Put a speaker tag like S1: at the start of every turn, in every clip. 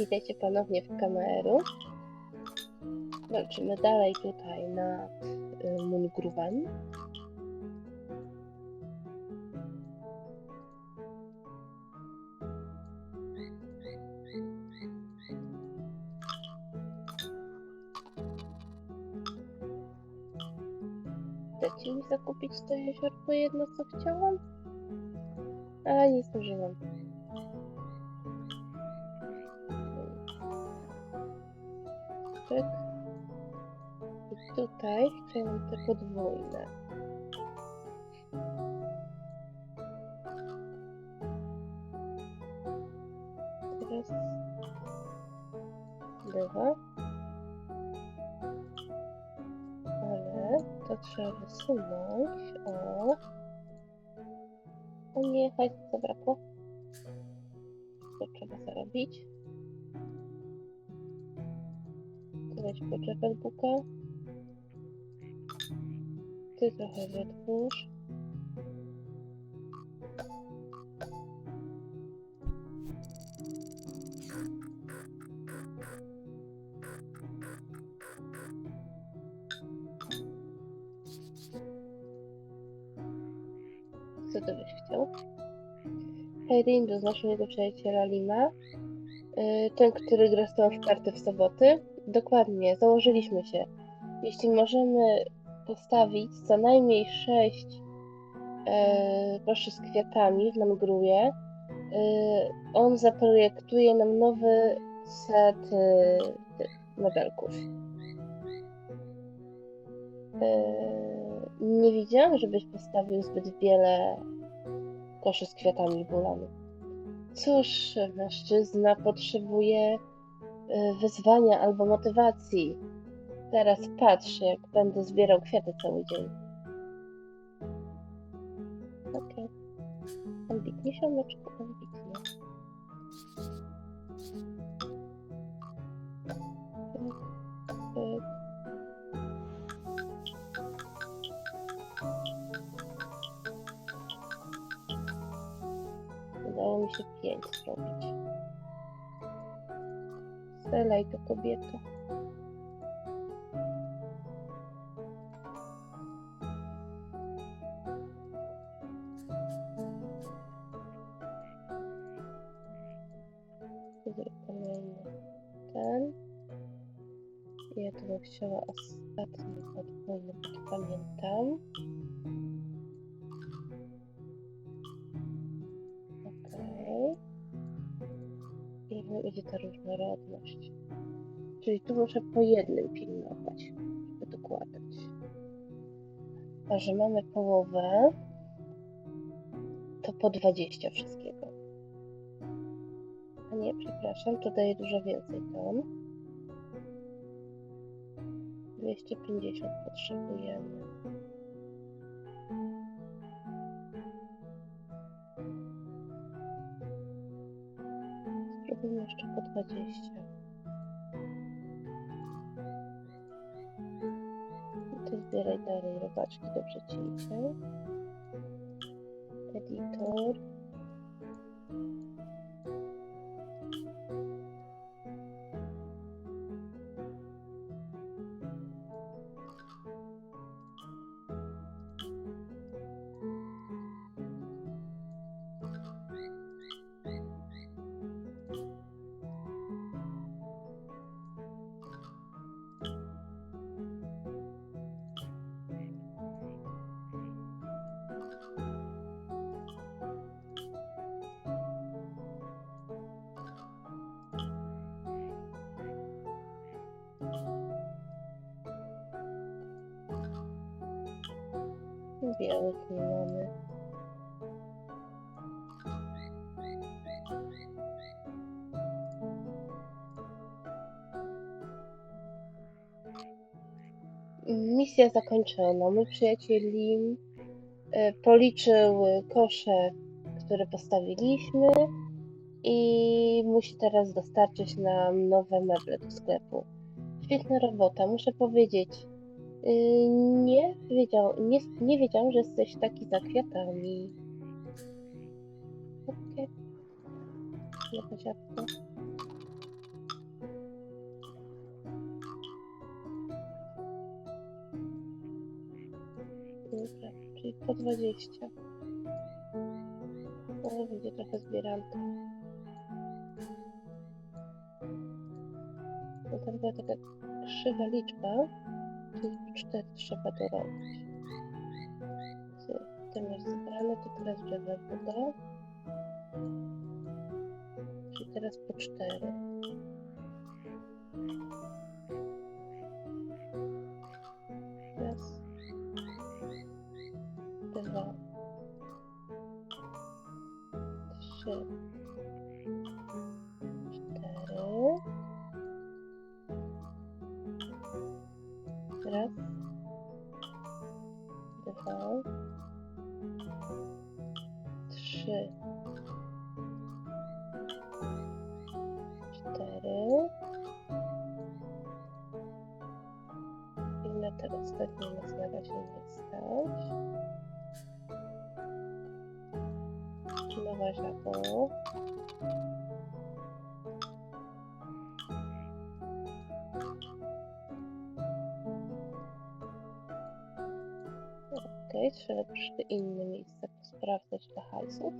S1: Witajcie ponownie w kameru. Walczymy dalej tutaj nad y, Mungrówem. Chcecie mi zakupić to jeziorko jedno, co chciałam? A, nie zdążyłam. Pyk. I tutaj chciałam te podwójne. Teraz dwa. Ale to trzeba wysunąć. O. O nie, chodź, zabrakło. To trzeba zarobić. Poczekaj buka. Ty trochę wytwórz. Co to byś chciał? Hayden do naszego przyjaciela Lima. Yy, Ten, który gra z tobą w karty w soboty. Dokładnie, założyliśmy się. Jeśli możemy postawić co najmniej sześć e, koszy z kwiatami w Namgruje, e, on zaprojektuje nam nowy set e, tych modelków. E, nie widziałam, żebyś postawił zbyt wiele koszy z kwiatami bulanu. Cóż, mężczyzna potrzebuje wyzwania albo motywacji. Teraz patrz, jak będę zbierał kwiaty cały dzień. Okej. Ambitnie, siomeczku, ambitnie. Pyk, pyk. Udało mi się pięć zrobić. Strzelaj to kobieto. Muszę po jednym pilnować, żeby dokładać. A że mamy połowę, to po 20 wszystkiego. A nie, przepraszam, to daje dużo więcej ton. 250 potrzebujemy. Spróbujmy jeszcze po 20. Zbieraj dalej robaczki, dobrze ci idzie. Editor. Białych nie mamy. Misja zakończona. Mój przyjaciel Lim e, policzył kosze, które postawiliśmy i musi teraz dostarczyć nam nowe meble do sklepu. Świetna robota, muszę powiedzieć. Y, nie, wiedział, nie, nie wiedział, że jesteś taki za kwiatami. Okej. Okay. Dobra, czyli po 20. No, będzie trochę zbieranka. No, to była taka krzywa liczba po 4 trzeba dorobić. Ty masz zebrane, to teraz drzewa woda. Czyli teraz po 4. Raz, dwa, trzy, cztery. I na te ostatnie nas na razie nie stać. Nowa żabo. Trzeba troszkę inne miejsca sprawdzać dla hajsów.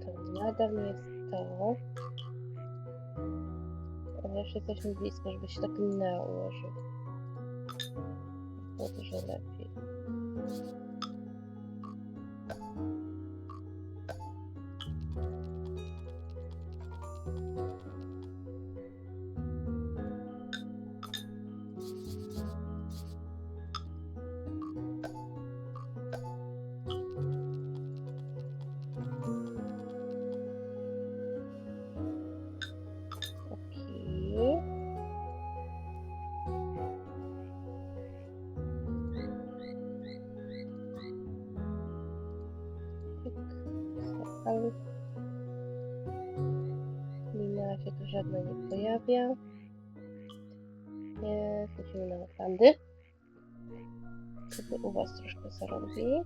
S1: To nadal nie jest to. Ale już jesteśmy blisko, żeby się tak na ułożył. Nie, wrócimy na Atlanty. Żeby u was troszkę zarobić.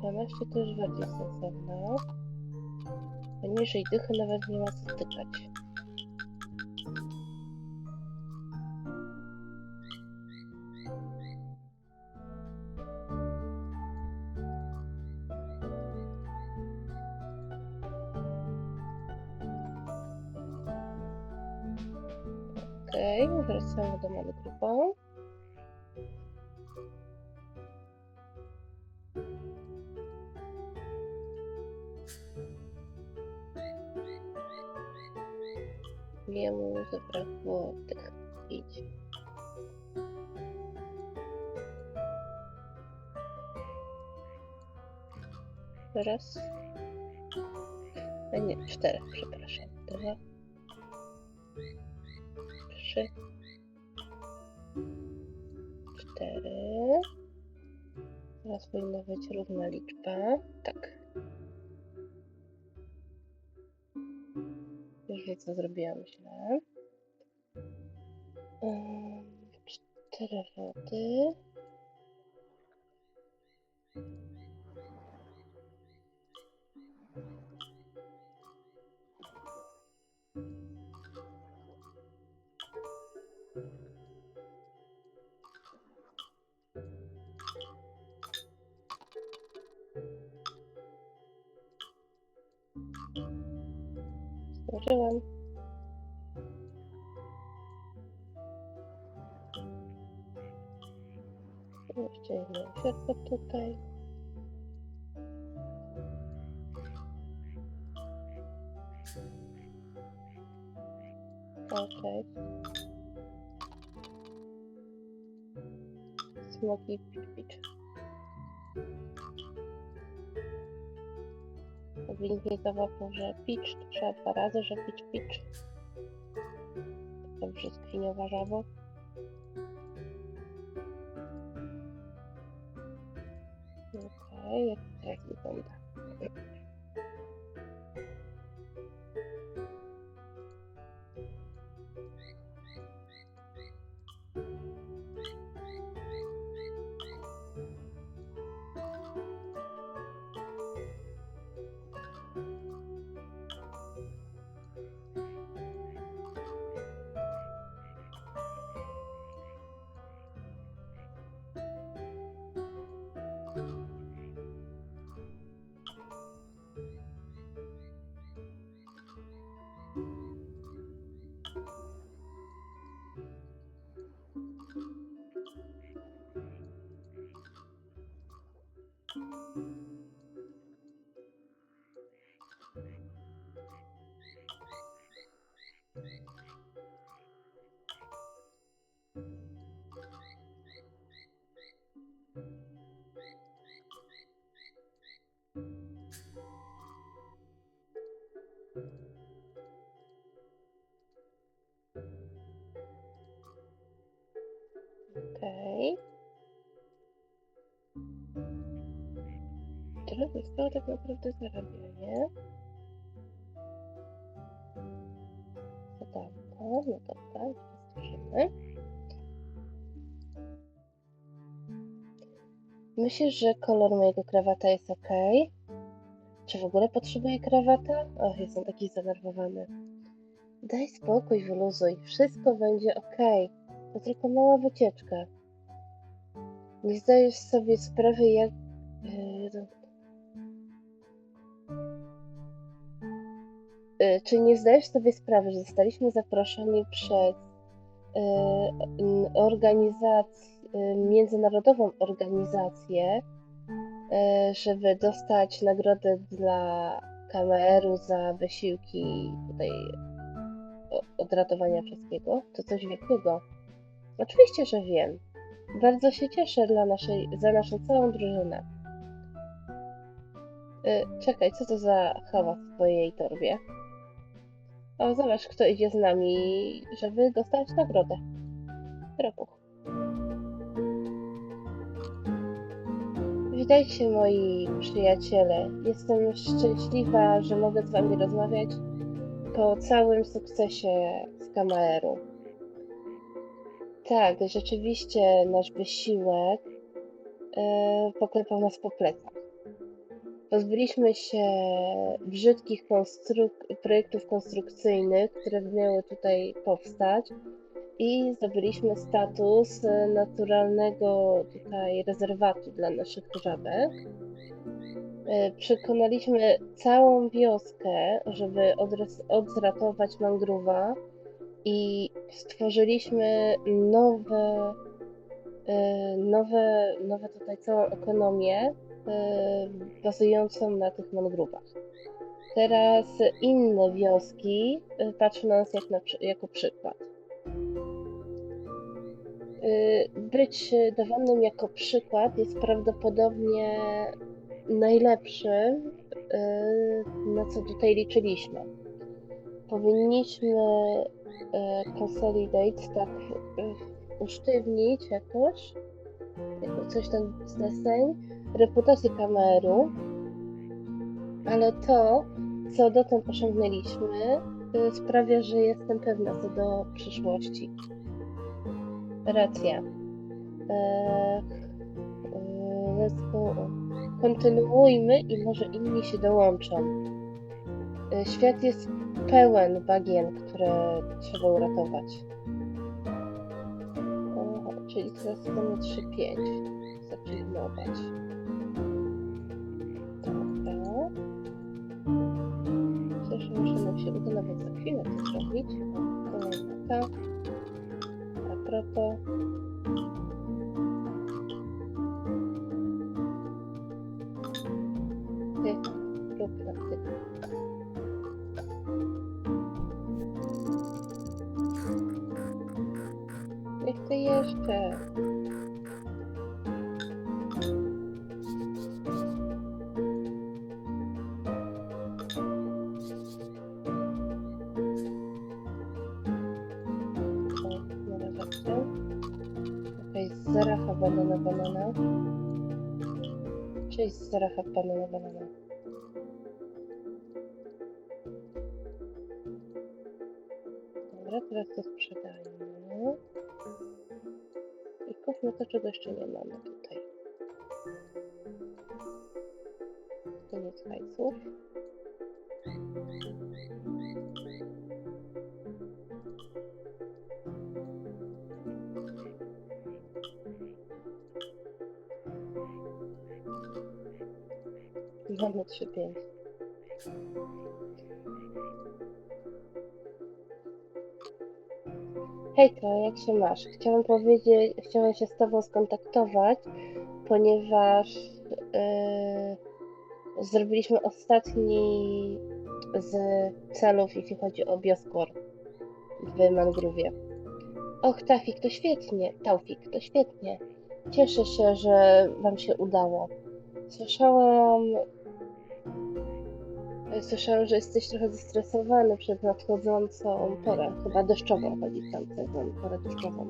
S1: 12 to już bardziej sensowne. Poniżej dychy nawet nie ma co tykać. Jemu zabrakło tych idź. Raz. A nie, cztery, przepraszam. Dwa. Trzy. Cztery. Teraz powinna być równa liczba. Tak. Już wiem, co zrobiłam źle. Ym, Cztery wody. Zdążyłam. Światło tutaj. Okej. Smoki picz picz. Link mi załapał, że to trzeba dwa razy, że picz picz. To brzoskwiniowa żabo. Okej, jak to teraz Okej. Tyle zostało tak naprawdę zarabianie. Zadanko, no dobra, powtórzymy. Myślisz, że kolor mojego krawata jest ok? Czy w ogóle potrzebuję krawata? Och, jestem taki zdenerwowany. Daj spokój, wyluzuj. Wszystko będzie ok. To tylko mała wycieczka. Nie zdajesz sobie sprawy, jak. Yy, czy nie zdajesz sobie sprawy, że zostaliśmy zaproszeni przez yy, organizację, yy, międzynarodową organizację, żeby dostać nagrodę dla KMR-u za wysiłki tutaj odratowania wszystkiego? To coś wielkiego. Oczywiście, że wiem. Bardzo się cieszę dla naszej, za naszą całą drużynę. Y, czekaj, co to za hałas w twojej torbie? O, zobacz, kto idzie z nami, żeby dostać nagrodę. Ropuch. Witajcie, moi przyjaciele. Jestem szczęśliwa, że mogę z wami rozmawiać po całym sukcesie z Kamaeru. Tak, rzeczywiście nasz wysiłek e, poklepał nas po plecach. Pozbyliśmy się brzydkich konstruk- projektów konstrukcyjnych, które miały tutaj powstać i zdobyliśmy status e, naturalnego tutaj rezerwatu dla naszych żabek. E, Przekonaliśmy całą wioskę, żeby odratować mangrowa i stworzyliśmy nowe, e, nowe, nowe tutaj całą ekonomię bazującą na tych mangrówach. Teraz inne wioski patrzą na nas jak na, jako przykład. E, Być dawanym jako przykład jest prawdopodobnie najlepszym, e, na co tutaj liczyliśmy. Powinniśmy e, consolidate, tak usztywnić jakoś, jako coś ten deseń, reputację kameru, ale to, co dotąd osiągnęliśmy, sprawia, że jestem pewna co do przyszłości. Racja. E, e, let's go. Kontynuujmy i może inni się dołączą. E, Świat jest pełen bagien, które trzeba uratować. O, czyli teraz strona 3.5. Zaczynać. Dobra. Że muszę nam się uda nawet za chwilę to zrobić. Kolejna ta. A Cześć, zaracha banana banana. Dobra, teraz to sprzedajmy. I kupmy to, czego jeszcze nie mamy tutaj. Koniec hajsów. Trzy pięć. Hejka, jak się masz? Chciałam powiedzieć, chciałam się z Tobą skontaktować, ponieważ yy, zrobiliśmy ostatni z celów, jeśli chodzi o bioskor w Mangrowie. Och, Tafik, to świetnie. Taufik, to świetnie. Cieszę się, że Wam się udało. Słyszałam, Słyszałam, że jesteś trochę zestresowany przed nadchodzącą porę. Chyba deszczową chodzi w tamtą porę deszczową.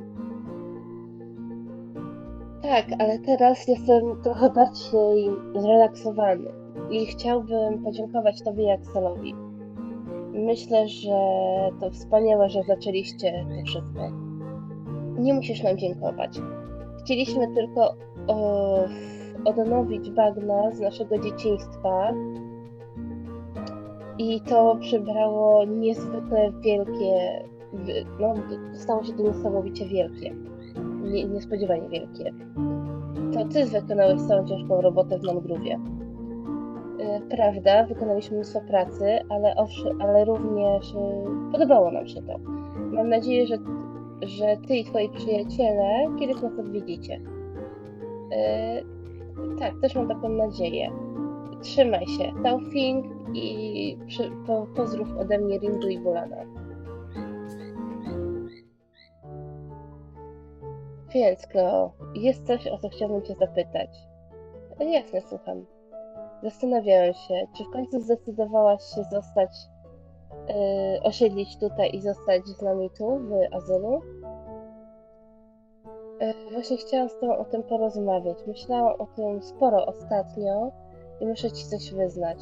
S1: Tak, ale teraz jestem trochę bardziej zrelaksowany i chciałbym podziękować Tobie i Axelowi. Myślę, że to wspaniałe, że zaczęliście to wszystko. Nie musisz nam dziękować. Chcieliśmy tylko o, odnowić bagna z naszego dzieciństwa, i to przybrało niezwykle wielkie, no stało się to niesamowicie wielkie, nie, niespodziewanie wielkie. To ty wykonałeś całą ciężką robotę w Mangrowie. E, Prawda, wykonaliśmy mnóstwo pracy, ale owszem, ale również e, podobało nam się to. Mam nadzieję, że, że ty i twoi przyjaciele kiedyś nas odwiedzicie. E, tak, też mam taką nadzieję. Trzymaj się, Taufing i przy, po, pozdrów ode mnie Rindu i Bolana. Więc, Kleo, jest coś, o co chciałbym Cię zapytać. E, Jasne, słucham. Zastanawiałem się, czy w końcu zdecydowałaś się zostać, yy, osiedlić tutaj i zostać z nami tu, w azylu? Yy, właśnie chciałam z Tobą o tym porozmawiać. Myślałam o tym sporo ostatnio i muszę Ci coś wyznać.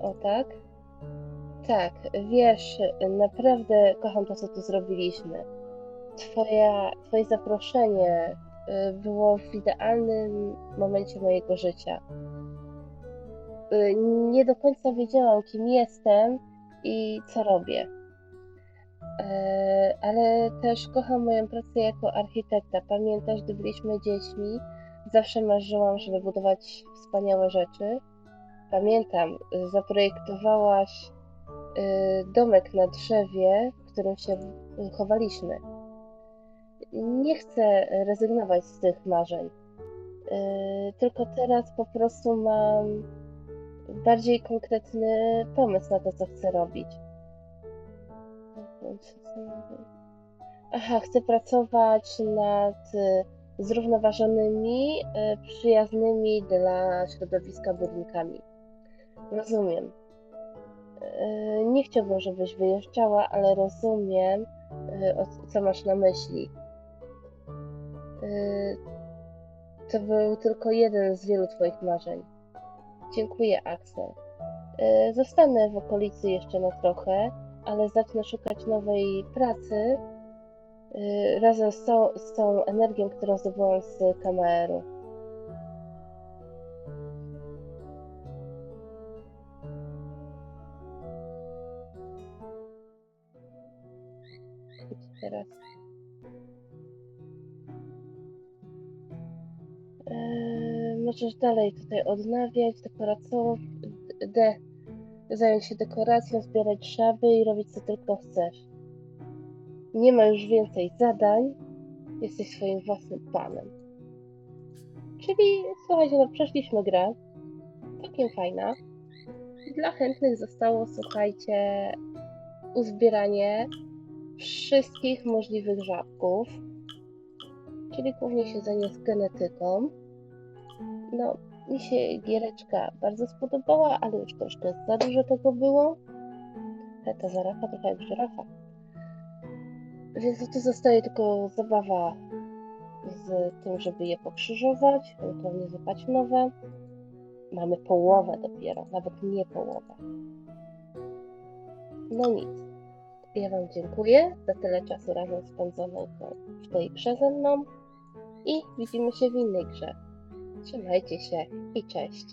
S1: O tak? Tak, wiesz, naprawdę kocham to, co tu zrobiliśmy. Twoja, twoje zaproszenie y, było w idealnym momencie mojego życia. Y, Nie do końca wiedziałam, kim jestem i co robię. E, Ale też kocham moją pracę jako architekta. Pamiętasz, gdy byliśmy dziećmi, zawsze marzyłam, żeby budować wspaniałe rzeczy. Pamiętam, zaprojektowałaś y, domek na drzewie, w którym się chowaliśmy. Nie chcę rezygnować z tych marzeń. Y, Tylko teraz po prostu mam bardziej konkretny pomysł na to, co chcę robić. Aha, chcę pracować nad y, zrównoważonymi, y, przyjaznymi dla środowiska budynkami. Rozumiem. Y, Nie chciałbym, żebyś wyjeżdżała, ale rozumiem, o- co masz na myśli. To był tylko jeden z wielu Twoich marzeń. Dziękuję, Axel. Zostanę w okolicy jeszcze na trochę, ale zacznę szukać nowej pracy razem z całą, z całą energią, którą zdobyłam z. Idź teraz. Eee, możesz dalej tutaj odnawiać, dekoracować, de, zająć się dekoracją, zbierać żaby i robić co tylko chcesz. Nie ma już więcej zadań, jesteś swoim własnym panem. Czyli, słuchajcie, no przeszliśmy grę, całkiem fajna. Dla chętnych zostało, słuchajcie, uzbieranie wszystkich możliwych żabków. czyli głównie siedzenie z genetyką. No, mi się giereczka bardzo spodobała, ale już troszkę za dużo tego było. Ta zarafa trochę jak żyrafa. Więc to zostaje tylko zabawa z tym, żeby je pokrzyżować, ewentualnie złapać nowe. Mamy połowę dopiero, nawet nie połowę. No nic. Ja Wam dziękuję za tyle czasu razem spędzonego w tej grze ze mną i widzimy się w innej grze. Trzymajcie się i cześć.